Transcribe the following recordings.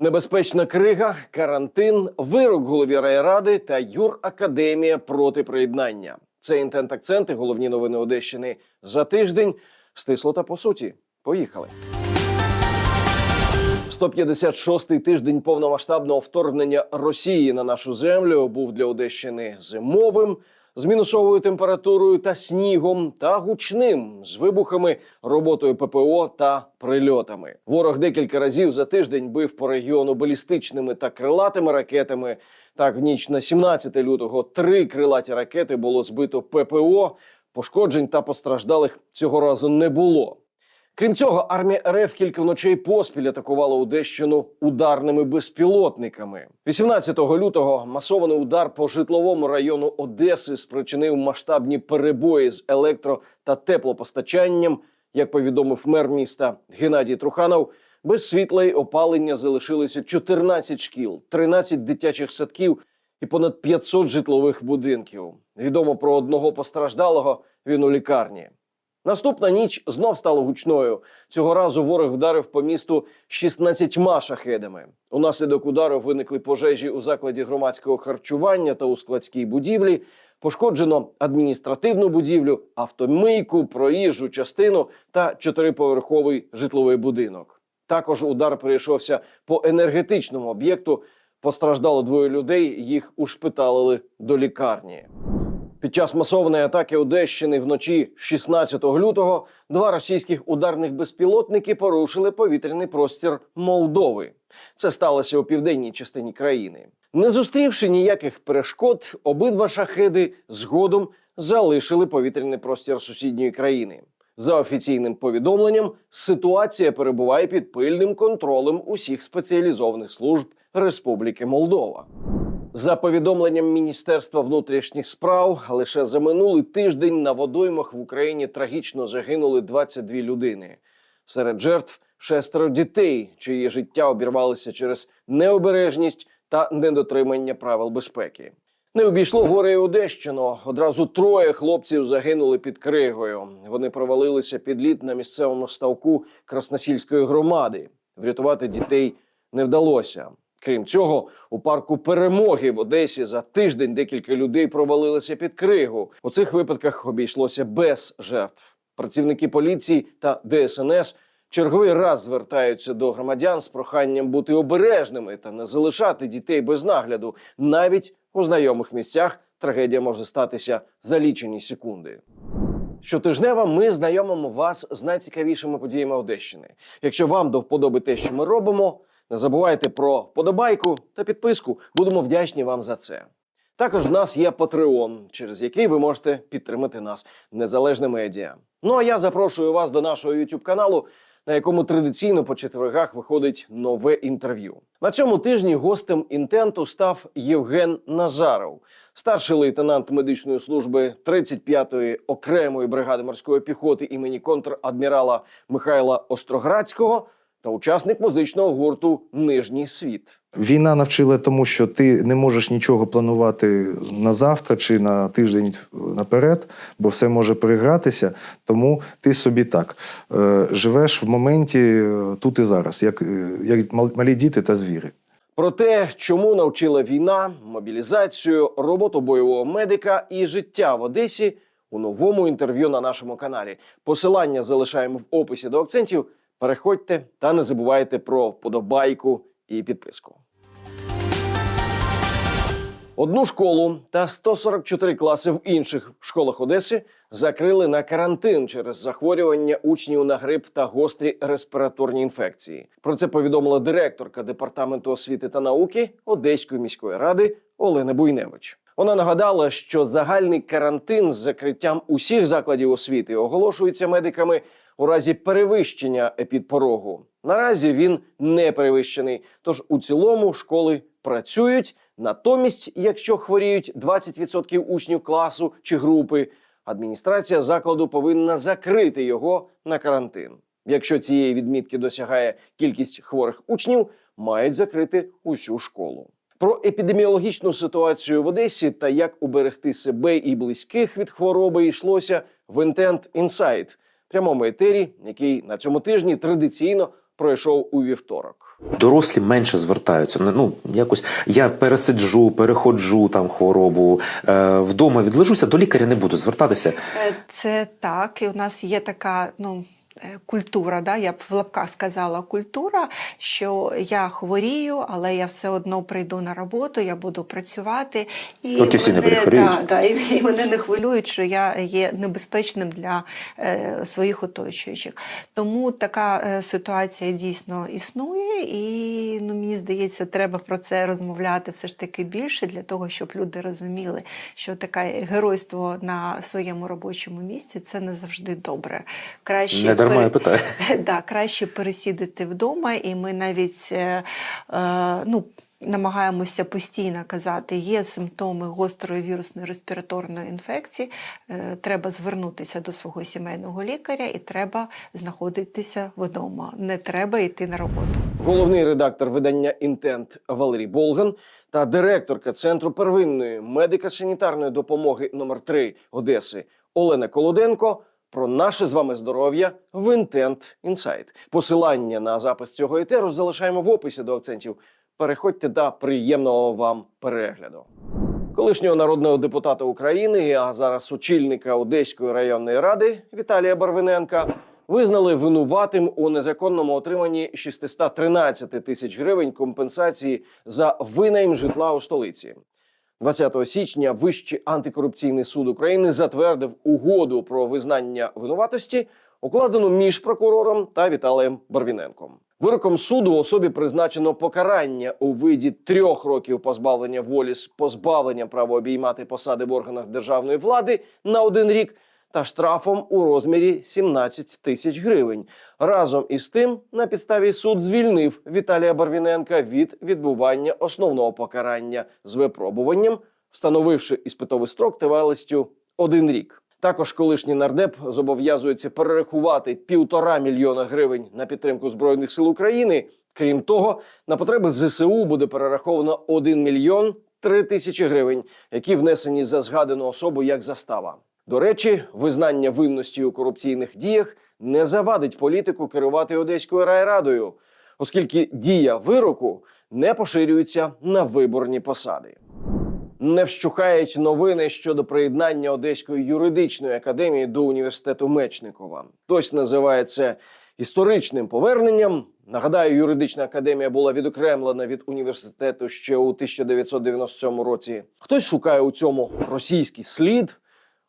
Небезпечна крига, карантин, вирок голові райради та юракадемія проти приєднання. Це інтент акценти, головні новини Одещини за тиждень. Стисло та по суті. Поїхали. 156-й тиждень повномасштабного вторгнення Росії на нашу землю був для Одещини зимовим з мінусовою температурою та снігом, та гучним з вибухами, роботою ППО та прильотами. Ворог декілька разів за тиждень бив по регіону балістичними та крилатими ракетами. Так, в ніч на 17 лютого три крилаті ракети було збито ППО. Пошкоджень та постраждалих цього разу не було. Крім цього, армія РФ кілька ночей поспіль атакувала Одещину ударними безпілотниками. 18 лютого масований удар по житловому району Одеси спричинив масштабні перебої з електро та теплопостачанням. Як повідомив мер міста Геннадій Труханов, без світла й опалення залишилося 14 шкіл, 13 дитячих садків і понад 500 житлових будинків. Відомо про одного постраждалого. Він у лікарні. Наступна ніч знов стала гучною. Цього разу ворог вдарив по місту 16 шахедами. Унаслідок удару виникли пожежі у закладі громадського харчування та у складській будівлі. Пошкоджено адміністративну будівлю, автомийку, проїжджу частину та чотириповерховий житловий будинок. Також удар прийшовся по енергетичному об'єкту. Постраждало двоє людей. Їх ушпиталили до лікарні. Під час масованої атаки Одещини вночі 16 лютого два російських ударних безпілотники порушили повітряний простір Молдови. Це сталося у південній частині країни. Не зустрівши ніяких перешкод, обидва шахеди згодом залишили повітряний простір сусідньої країни. За офіційним повідомленням, ситуація перебуває під пильним контролем усіх спеціалізованих служб Республіки Молдова. За повідомленням Міністерства внутрішніх справ, лише за минулий тиждень на водоймах в Україні трагічно загинули 22 людини. Серед жертв шестеро дітей, чиї життя обірвалися через необережність та недотримання правил безпеки. Не обійшло горе і Одещину. Одразу троє хлопців загинули під кригою. Вони провалилися під лід на місцевому ставку Красносільської громади. Врятувати дітей не вдалося. Крім цього, у парку перемоги в Одесі за тиждень декілька людей провалилися під кригу. У цих випадках обійшлося без жертв. Працівники поліції та ДСНС черговий раз звертаються до громадян з проханням бути обережними та не залишати дітей без нагляду. Навіть у знайомих місцях трагедія може статися за лічені секунди. Щотижнево ми знайомимо вас з найцікавішими подіями Одещини. Якщо вам до вподоби те, що ми робимо, не забувайте про подобайку та підписку. Будемо вдячні вам за це. Також в нас є Patreon, через який ви можете підтримати нас незалежне медіа. Ну а я запрошую вас до нашого youtube каналу, на якому традиційно по четвергах виходить нове інтерв'ю. На цьому тижні гостем інтенту став Євген Назаров, старший лейтенант медичної служби 35-ї окремої бригади морської піхоти імені контрадмірала Михайла Остроградського та учасник музичного гурту Нижній світ. Війна навчила тому, що ти не можеш нічого планувати на завтра чи на тиждень наперед, бо все може перегратися. Тому ти собі так е, живеш в моменті е, тут і зараз, як, е, як малі діти та звірі. Про те, чому навчила війна, мобілізацію, роботу бойового медика і життя в Одесі у новому інтерв'ю на нашому каналі. Посилання залишаємо в описі до акцентів. Переходьте та не забувайте про вподобайку і підписку. Одну школу та 144 класи в інших школах Одеси закрили на карантин через захворювання учнів на грип та гострі респіраторні інфекції. Про це повідомила директорка департаменту освіти та науки Одеської міської ради Олена Буйневич. Вона нагадала, що загальний карантин з закриттям усіх закладів освіти оголошується медиками у разі перевищення епідпорогу. Наразі він не перевищений, тож у цілому школи працюють. Натомість, якщо хворіють 20% учнів класу чи групи, адміністрація закладу повинна закрити його на карантин. Якщо цієї відмітки досягає кількість хворих учнів, мають закрити усю школу. Про епідеміологічну ситуацію в Одесі та як уберегти себе і близьких від хвороби йшлося в Intent Insight, прямому етері, який на цьому тижні традиційно пройшов у вівторок. Дорослі менше звертаються. Ну, Ну якось я пересиджу, переходжу там хворобу. Е, вдома відлежуся, до лікаря не буду звертатися. Е, Це так, і у нас є така ну. Е, Культура, да, я б в лапках сказала культура, що я хворію, але я все одно прийду на роботу, я буду працювати. І Поки всі не мене- перехворіють. Да, да, і, і мене не хвилюють, що я є небезпечним для е, своїх оточуючих. Тому така е, ситуація дійсно існує, і ну, мені здається, треба про це розмовляти все ж таки більше для того, щоб люди розуміли, що таке геройство на своєму робочому місці це не завжди добре. Краще Не дарма я пере- питаю. Да, краще пересідати вдома, і ми навіть е, е, ну, намагаємося постійно казати, є симптоми гострої вірусної респіраторної інфекції, е, треба звернутися до свого сімейного лікаря і треба знаходитися вдома. Не треба йти на роботу. Головний редактор видання Інтент Валерій Болган та директорка Центру первинної медико-санітарної допомоги номер 3 Одеси Олена Колоденко про наше з вами здоров'я в Інтент Інсайт. Посилання на запис цього етеру залишаємо в описі до акцентів. Переходьте та приємного вам перегляду. Колишнього народного депутата України, а зараз очільника Одеської районної ради Віталія Барвиненка визнали винуватим у незаконному отриманні 613 тисяч гривень компенсації за винайм житла у столиці. 20 січня Вищий антикорупційний суд України затвердив угоду про визнання винуватості, укладену між прокурором та Віталієм Барвіненком. Вироком суду особі призначено покарання у виді трьох років позбавлення волі з позбавленням права обіймати посади в органах державної влади на один рік та штрафом у розмірі 17 тисяч гривень. Разом із тим, на підставі суд звільнив Віталія Барвіненка від відбування основного покарання з випробуванням, встановивши іспитовий строк тривалістю один рік. Також колишній нардеп зобов'язується перерахувати півтора мільйона гривень на підтримку збройних сил України. Крім того, на потреби ЗСУ буде перераховано 1 мільйон 3 тисячі гривень, які внесені за згадану особу як застава. До речі, визнання винності у корупційних діях не завадить політику керувати Одеською райрадою, оскільки дія вироку не поширюється на виборні посади. Не вщухають новини щодо приєднання Одеської юридичної академії до університету Мечникова. Хтось називає це історичним поверненням. Нагадаю, юридична академія була відокремлена від університету ще у 1997 році. Хтось шукає у цьому російський слід.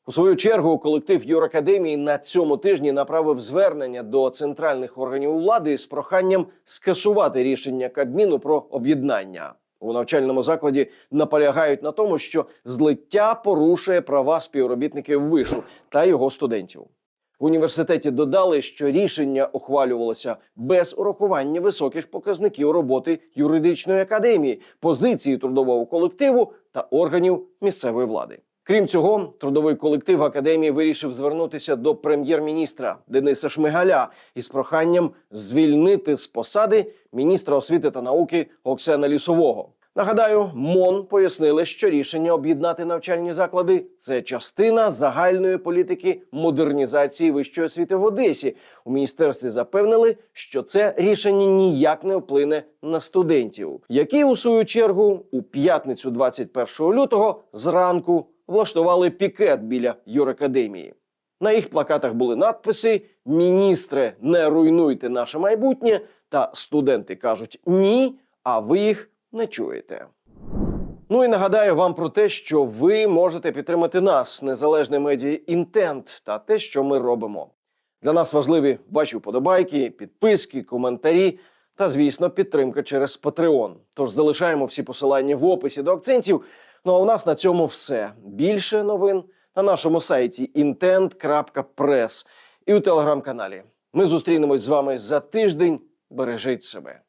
У свою чергу колектив юракадемії на цьому тижні направив звернення до центральних органів влади з проханням скасувати рішення Кабміну про об'єднання. У навчальному закладі наполягають на тому, що злиття порушує права співробітників вишу та його студентів. В університеті додали, що рішення ухвалювалося без урахування високих показників роботи юридичної академії, позиції трудового колективу та органів місцевої влади. Крім цього, трудовий колектив академії вирішив звернутися до прем'єр-міністра Дениса Шмигаля із проханням звільнити з посади міністра освіти та науки Оксана Лісового. Нагадаю, МОН пояснили, що рішення об'єднати навчальні заклади це частина загальної політики модернізації вищої освіти в Одесі. У міністерстві запевнили, що це рішення ніяк не вплине на студентів, які у свою чергу у п'ятницю, 21 лютого, зранку влаштували пікет біля юракадемії. На їх плакатах були надписи: Міністре, не руйнуйте наше майбутнє. Та студенти кажуть ні, а ви їх не чуєте. Ну і нагадаю вам про те, що ви можете підтримати нас, незалежне медіа Інтент, та те, що ми робимо. Для нас важливі ваші вподобайки, підписки, коментарі та, звісно, підтримка через Patreon. Тож залишаємо всі посилання в описі до акцентів. Ну а у нас на цьому все. Більше новин на нашому сайті intent.press і у телеграм-каналі. Ми зустрінемось з вами за тиждень. Бережіть себе.